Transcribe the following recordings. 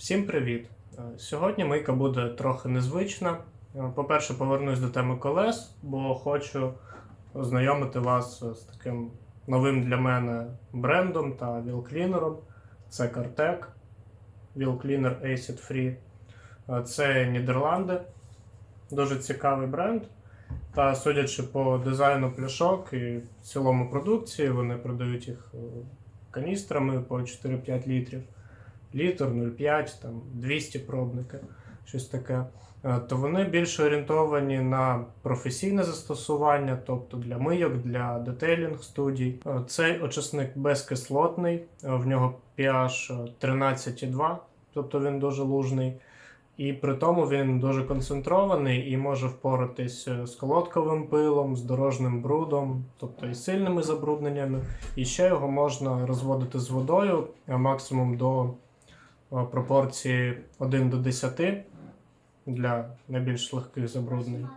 Всім привіт! Е, Сьогодні мийка буде трохи незвична. Е, По-перше, повернусь до теми колес, бо хочу ознайомити вас з таким новим для мене брендом та вілклінером. Це Cartec Wheel Cleaner Acid Free. Е, Це Нідерланди. Дуже цікавий бренд. Та судячи по дизайну пляшок і цілому продукції, вони продають їх каністрами по 4-5 літрів літр, 0,5, там 200 пробники, щось таке. Е, То вони більш орієнтовані на професійне застосування, тобто для мийок, для детейлінг студій. Е, Цей очисник безкислотний, е, в нього pH 13,2, тобто він дуже лужний. І при тому він дуже концентрований і може впоратись з колодковим пилом, з дорожнім брудом, тобто і сильними забрудненнями. І ще його можна розводити з водою максимум до пропорції 1 до 10 для найбільш легких забруднень.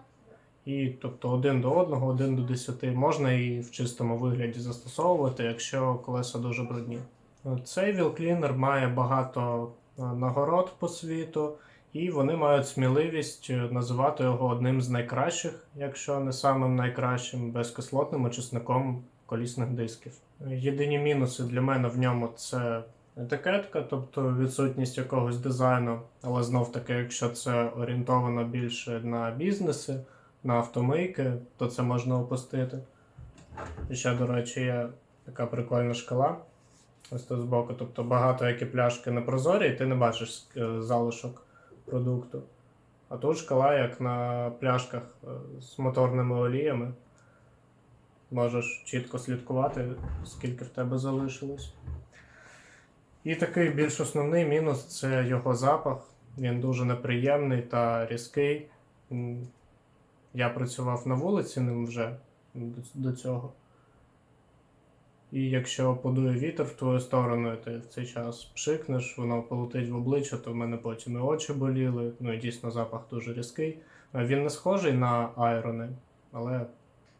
І тобто 1 до 1, 1 до 10 можна і в чистому вигляді застосовувати, якщо колеса дуже брудні. Е, Цей вілклінер має багато е, нагород по світу, і вони мають сміливість е, називати його одним з найкращих, якщо не самим найкращим безкислотним очисником колісних дисків. Єдині мінуси для мене в ньому це етикетка, тобто відсутність якогось дизайну, але знов таки, якщо це орієнтовано більше на бізнеси, на автомийки, то це можна опустити. І ще, до речі, є така прикольна шкала. Ось тут збоку. Тобто багато які пляшки не прозорі, і ти не бачиш е, залишок продукту. А тут шкала, як на пляшках е, з моторними оліями. Можеш чітко слідкувати, скільки в тебе залишилось. І такий більш основний мінус це його запах. Він дуже неприємний та різкий. Я працював на вулиці ним вже до- цього. І якщо подує вітер в твою сторону, і ти в цей час пшикнеш, воно полетить в обличчя, то в мене потім і очі боліли. Ну і дійсно запах дуже різкий. Е, Він не схожий на айрони, але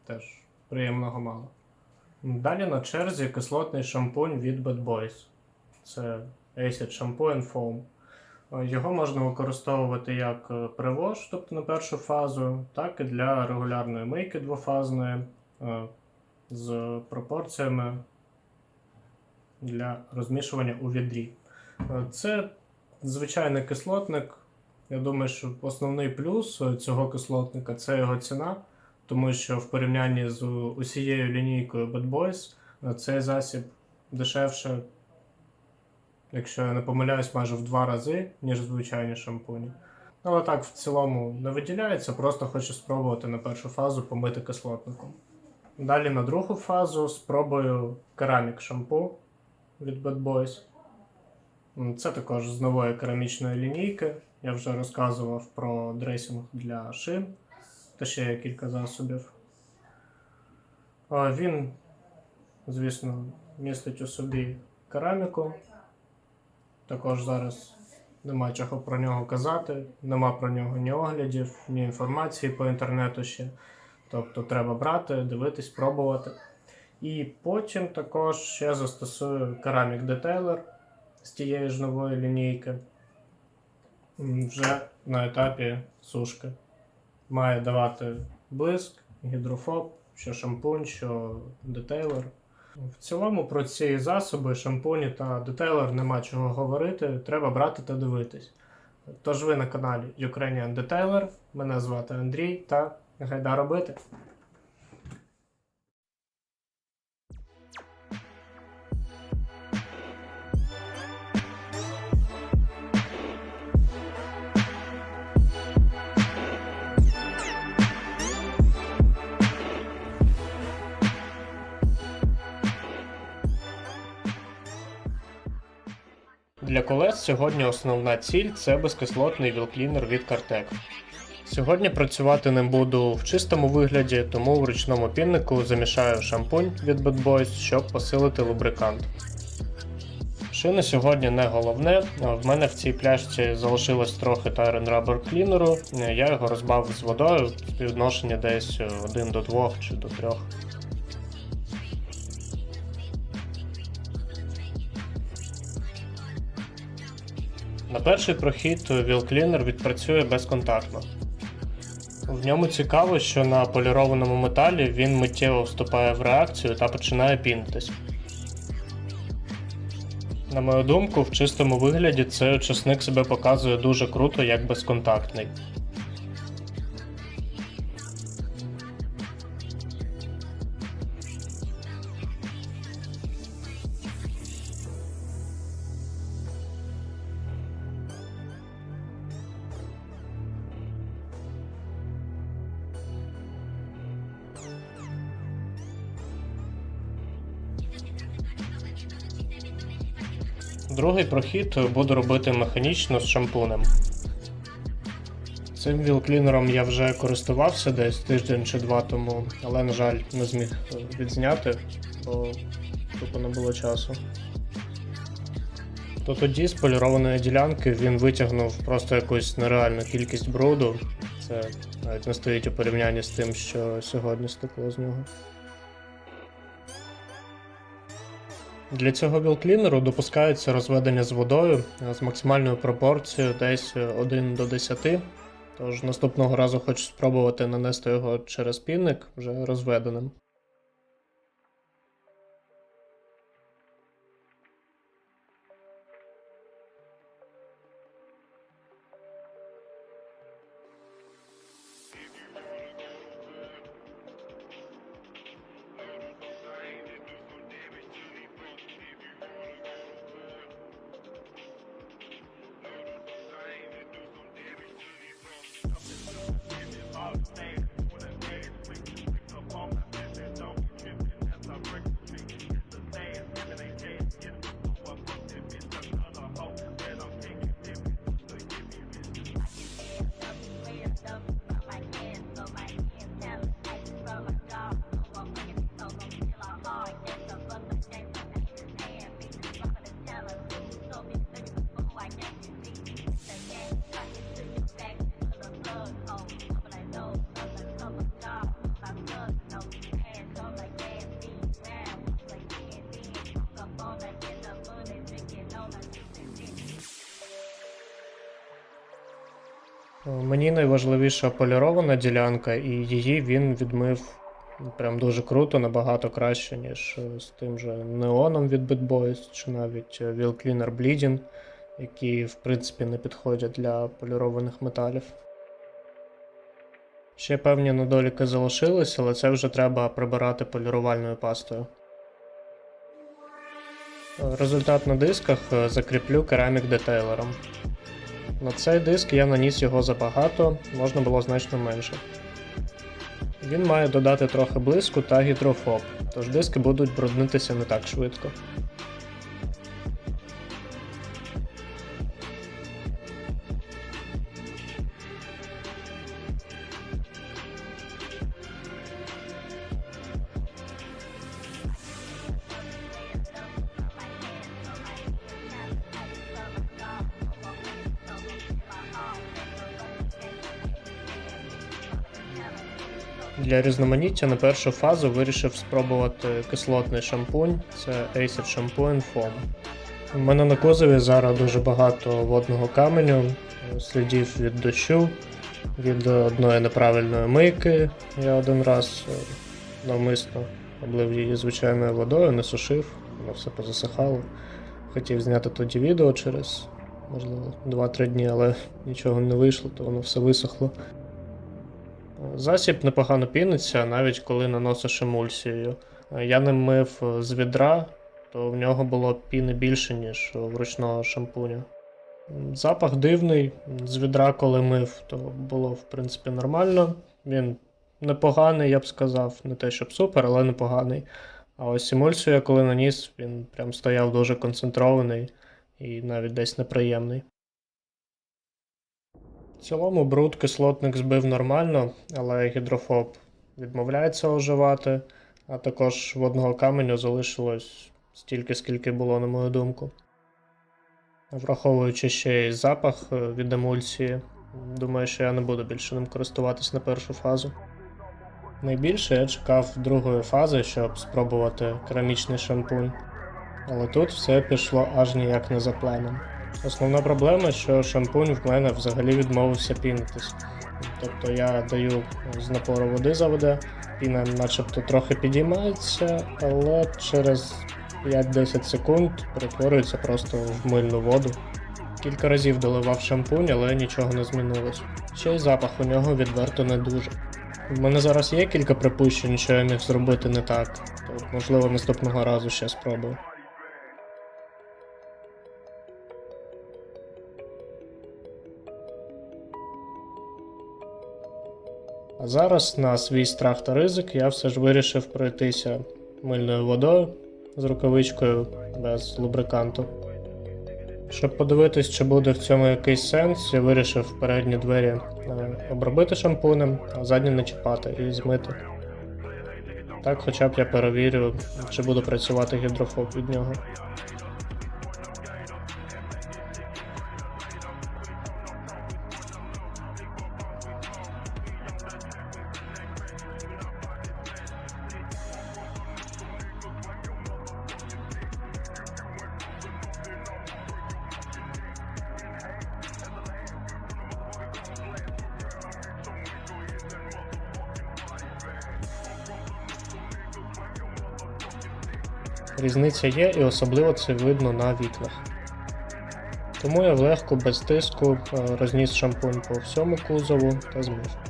теж приємного мало. Далі на черзі кислотний шампунь від Bad Boys. Це Acid Shampoo and Foam. Е, Його можна використовувати як е, привоз, тобто на першу фазу, так і для регулярної мийки двофазної е, з пропорціями для розмішування у відрі. Це звичайний кислотник. Я думаю, що основний плюс цього кислотника це його ціна, тому що в порівнянні з усією лінійкою Bad Boys цей засіб дешевше, якщо я не помиляюсь, майже в два рази, ніж звичайні шампуні. Але так в цілому не виділяється, просто хочу спробувати на першу фазу помити кислотником. Далі на другу фазу спробую керамік шампу від Bad Boys. Це також з нової керамічної лінійки. Я вже розказував про дресінг для шин та ще є кілька засобів. Він, звісно, містить у собі кераміку. Також зараз нема чого про нього казати, нема про нього ні оглядів, ні інформації по інтернету ще. Тобто треба брати, дивитись, пробувати. І потім також ще застосую керамік детейлер з тієї ж нової лінійки. Вже на етапі сушки. Має давати блиск, гідрофоб, що шампунь, що детейлер. В цілому про ці засоби, шампуні та детейлер нема чого говорити, треба брати та дивитись. Тож ви на каналі Ukrainian Detailer, мене звати Андрій та гайда робити. Для колес сьогодні основна ціль це безкислотний вілклінер від Cartec. Сьогодні працювати ним буду в чистому вигляді, тому в ручному піннику замішаю шампунь від Bad Boys, щоб посилити лубрикант. Шини сьогодні не головне. В мене в цій пляшці залишилось трохи Tyrant Rubber клінеру. Я його розбав з водою, співвідношення десь 1 до 2 чи до 3. На перший прохід Cleaner відпрацює безконтактно. В ньому цікаво, що на полірованому металі він миттєво вступає в реакцію та починає пінитись. На мою думку, в чистому вигляді цей очисник себе показує дуже круто як безконтактний. Другий прохід буду робити механічно з шампунем. Цим вілклінером я вже користувався десь тиждень чи два тому, але, на жаль, не зміг е, відзняти, бо тупо не було часу. То тоді з полірованої ділянки він витягнув просто якусь нереальну кількість бруду. Це навіть не стоїть у порівнянні з тим, що сьогодні стекло з нього. Для цього вілклінеру допускається розведення з водою е, з максимальною пропорцією десь 1 до 10. Тож наступного разу хочу спробувати нанести його через пінник вже розведеним. Мені найважливіша полірована ділянка, і її він відмив прям дуже круто, набагато краще, ніж е, з тим же неоном від Bad Boys, чи навіть е, Wheel Cleaner Bleeding, які в принципі не підходять для полірованих металів. Ще певні недоліки залишились, але це вже треба прибирати полірувальною пастою. Результат на дисках е, закріплю керамік детейлером. На цей диск я наніс його забагато, можна було значно менше. Він має додати трохи блиску та гідрофоб, тож диски будуть бруднитися не так швидко. Для різноманіття на першу фазу вирішив спробувати кислотний шампунь, це Acer Shampoo Foam. У мене на кузові зараз дуже багато водного каменю, слідів від дощу, від одної неправильної мийки. Я один раз е, навмисно облив її звичайною водою, не сушив, воно все позасихало. Хотів зняти тоді відео через, можливо, 2-3 дні, але нічого не вийшло, то воно все висохло. Засіб непогано піниться, навіть коли наносиш емульсією. Я ним мив з відра, то в нього було піни більше, ніж в ручного шампуня. Запах дивний, з відра, коли мив, то було в принципі нормально. Він непоганий, я б сказав, не те, щоб супер, але непоганий. А ось емульсію, я коли наніс, він прям стояв дуже концентрований і навіть десь неприємний. Цілому бруд кислотник збив нормально, але гідрофоб відмовляється оживати, а також водного каменю залишилось стільки, скільки було, на мою думку. Враховуючи ще й запах е, від емульсії, думаю, що я не буду більше ним користуватись на першу фазу. Найбільше я чекав другої фази, щоб спробувати керамічний шампунь. Але тут все пішло аж ніяк не за планом. Основна проблема, що шампунь в мене взагалі відмовився пінитись. Тобто я даю з напору води заведе, піна начебто трохи підіймається, але через 5-10 секунд перетворюється просто в мильну воду. Кілька разів доливав шампунь, але нічого не змінилось. Ще й запах у нього відверто не дуже. В мене зараз є кілька припущень, що я міг зробити не так, то можливо наступного разу ще спробую. А зараз на свій страх та ризик я все ж вирішив пройтися мильною водою з рукавичкою без лубриканту. Щоб подивитись, чи буде в цьому якийсь сенс, я вирішив передні двері е, обробити шампунем, а задні не чіпати і змити. Так хоча б я перевірю, чи буде працювати гідрофоб від нього. Різниця є і особливо це видно на вікнах. Тому я легко без тиску е, розніс шампунь по всьому кузову та змив.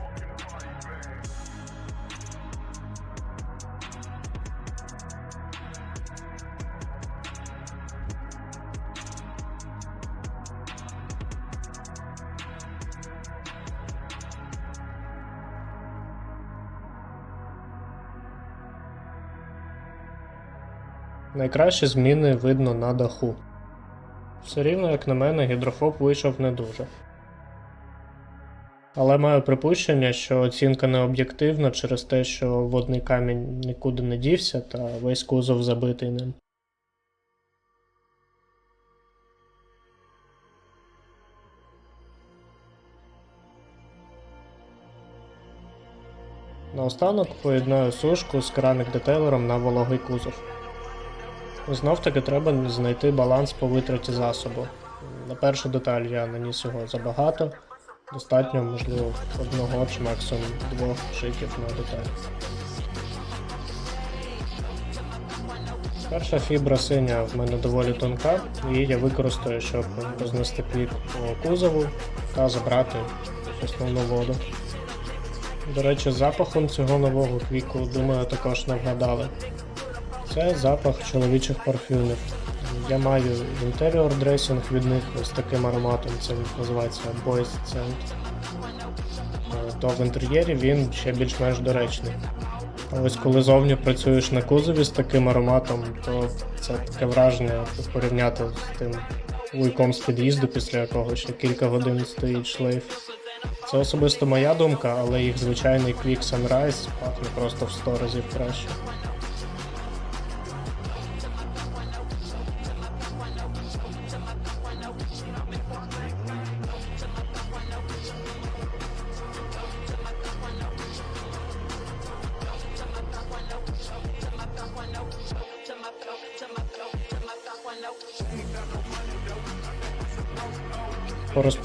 Найкращі зміни видно на даху. Все рівно, як на мене, гідрофоб вийшов не дуже. Але маю припущення, що оцінка не об'єктивна через те, що водний камінь нікуди не дівся та весь кузов забитий ним. Наостанок поєднаю сушку з керамік детейлером на вологий кузов. Знов таки треба знайти баланс по витраті засобу. На першу деталь я наніс його забагато, достатньо, можливо, одного чи максимум двох шиків на деталь. Перша фібра синя в мене доволі тонка, її я використаю, щоб рознести кліп по кузову та забрати основну воду. До речі, запахом цього нового квіку, думаю, також не вгадали. Це запах чоловічих парфюмів. Я маю інтеріор дресінг від них ось таким ароматом, це називається Boys Scent. Е, То в інтер'єрі він ще більш-менш доречний. А ось коли зовні працюєш на кузові з таким ароматом, то це таке враження порівняти з тим вуйком з під'їзду, після якого ще кілька годин стоїть шлейф. Це особисто моя думка, але їх звичайний Quick Sunrise пахне просто в 100 разів краще.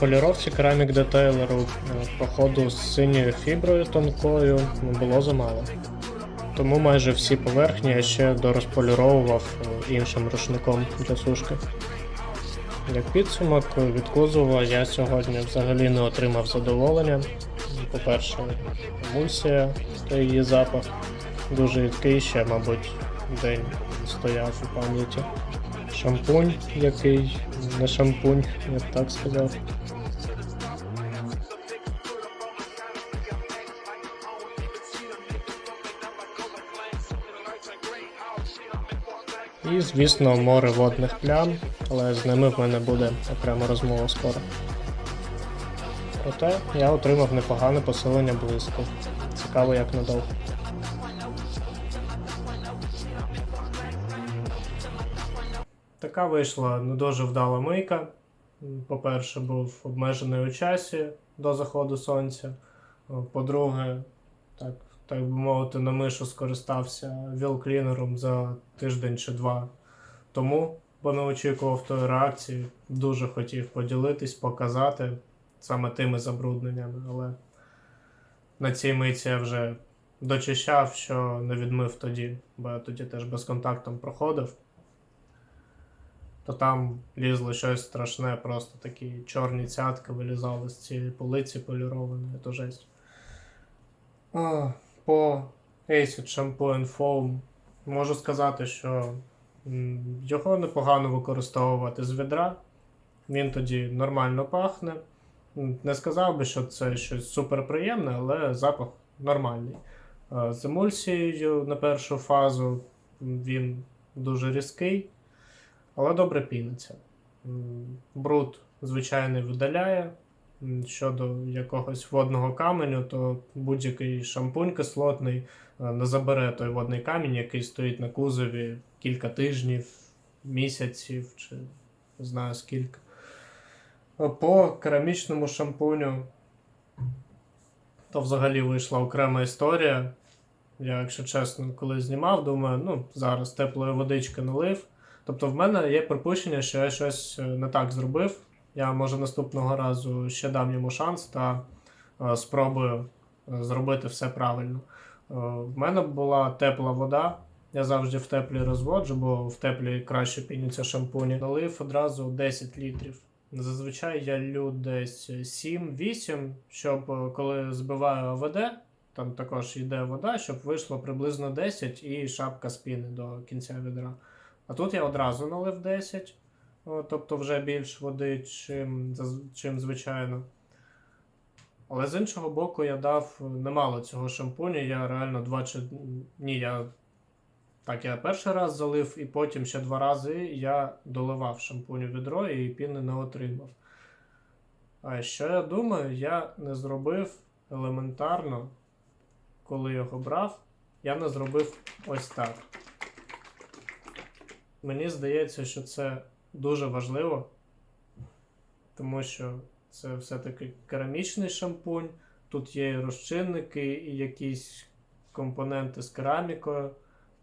По розполіровці керамік детейлеру е, проходу з синьою фіброю тонкою ну, було замало. Тому майже всі поверхні я ще дорозполіровував е, іншим рушником для сушки. Як підсумок, від кузова я сьогодні взагалі не отримав задоволення. По-перше, емульсія та її запах дуже рідкий, ще, мабуть, день стояв у пам'яті. Шампунь, який не шампунь, я б так сказав. І, звісно, море водних плям, але з ними в мене буде окрема розмова скоро. Проте я отримав непогане посилення блиску. Цікаво, як надовго. Така вийшла не дуже вдала мийка. По-перше, був обмежений у часі до заходу сонця. По-друге, так, так би мовити, на мишу скористався вілклінером за тиждень чи два тому. бо не очікував тої реакції. Дуже хотів поділитись, показати саме тими забрудненнями, але на цій миті я вже дочищав, що не відмив тоді, бо я тоді теж безконтактом проходив. То там лізло щось страшне, просто такі чорні цятки вилізали з цієї полиці полірованої, то жесть. По Acid Shampoo Foam можу сказати, що його непогано використовувати з відра. Він тоді нормально пахне. Не сказав би, що це щось суперприємне, але запах нормальний. Е, З емульсією на першу фазу він дуже різкий, але добре піниться. Бруд звичайний видаляє. Щодо якогось водного каменю, то будь-який шампунь кислотний е, не забере той водний камінь, який стоїть на кузові кілька тижнів, місяців чи не знаю скільки. Е, По керамічному шампуню то взагалі вийшла окрема історія. Я, якщо чесно, коли знімав, думаю, ну, зараз теплої водички налив. Тобто в мене є припущення, що я щось е, не так зробив. Я може наступного разу ще дам йому шанс та е, спробую е, зробити все правильно. Е, в мене була тепла вода. Я завжди в теплій розводжу, бо в теплій краще піняться шампуні. Налив одразу 10 літрів. Зазвичай я лю десь 7-8, щоб коли збиваю ОВД, там також йде вода, щоб вийшло приблизно 10 і шапка спіни до кінця відра. А тут я одразу налив 10, о, тобто вже більш води, чим, чим звичайно. Але з іншого боку, я дав немало цього шампуню. Я реально два чи. Ні, я. Так, я перший раз залив, і потім ще два рази я доливав шампунь у відро і піни не отримав. А що я думаю, я не зробив елементарно, коли його брав, я не зробив ось так. Мені здається, що це дуже важливо, тому що це все-таки керамічний шампунь. Тут є і розчинники, і якісь компоненти з керамікою,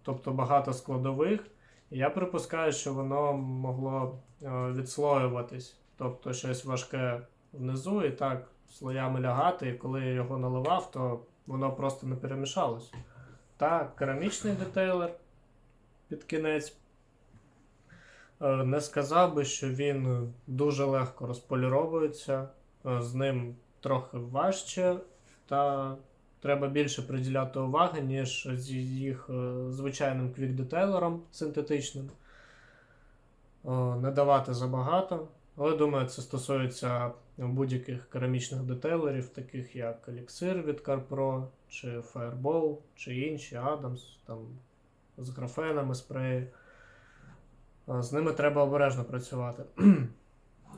тобто багато складових. Я припускаю, що воно могло е, відслоюватись, тобто щось важке внизу і так слоями лягати. І коли я його наливав, то воно просто не перемішалось. Та керамічний детейлер під кінець. Е, Не сказав би, що він дуже легко розполіровується, е, з ним трохи важче, та треба більше приділяти уваги, ніж з їх е, звичайним квік-детейлером синтетичним. Не давати забагато. Але думаю, це стосується будь-яких керамічних детейлерів, таких як Elixir від CarPro, чи Fireball, чи інші Adams, там з графенами спреї. З ними треба обережно працювати.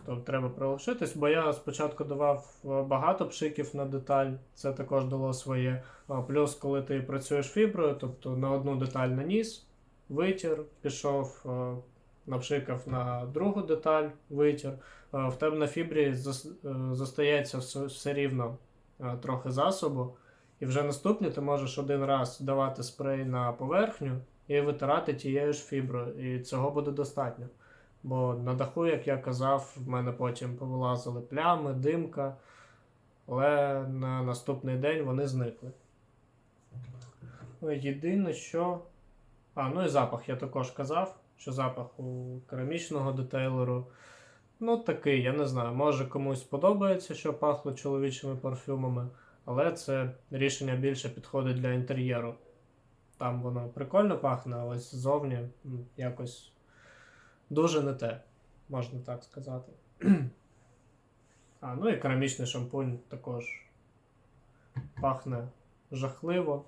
Тобто треба прилишитись, бо я спочатку давав е, багато пшиків на деталь, це також дало своє. Плюс, коли ти працюєш фіброю, тобто на одну деталь наніс, витір, пішов, е, напшикав на другу деталь, витір. Е, В тебе на фібрі зостається все, рівно трохи засобу. І вже наступні ти можеш один раз давати спрей на поверхню і витирати тією ж фіброю. І цього буде достатньо. Бо на даху, як я казав, в мене потім повилазили плями, димка, але на наступний день вони зникли. Ну, Єдине, що. А, ну і запах я також казав, що запах у керамічного детейлеру. Ну, такий, я не знаю. Може комусь подобається, що пахло чоловічими парфюмами, але це рішення більше підходить для інтер'єру. Там воно прикольно пахне, але ззовні якось дуже не те, можна так сказати. А, ну і керамічний шампунь також пахне жахливо.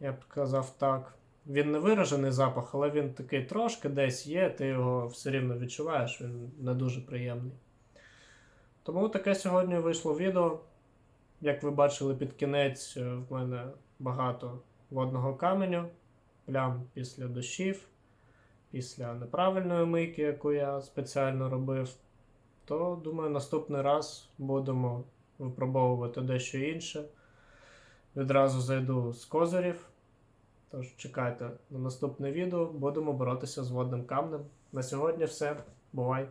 Я б казав так. Він не виражений запах, але він такий трошки десь є, ти його все рівно відчуваєш, він не дуже приємний. Тому таке сьогодні вийшло відео. Як ви бачили під кінець, е, в мене багато водного каменю, плям після дощів, після неправильної мийки, яку я спеціально робив. То, думаю, наступний раз будемо випробовувати дещо інше. Відразу зайду з козирів. Тож чекайте на наступне відео, будемо боротися з водним камнем. На сьогодні все. Бувай!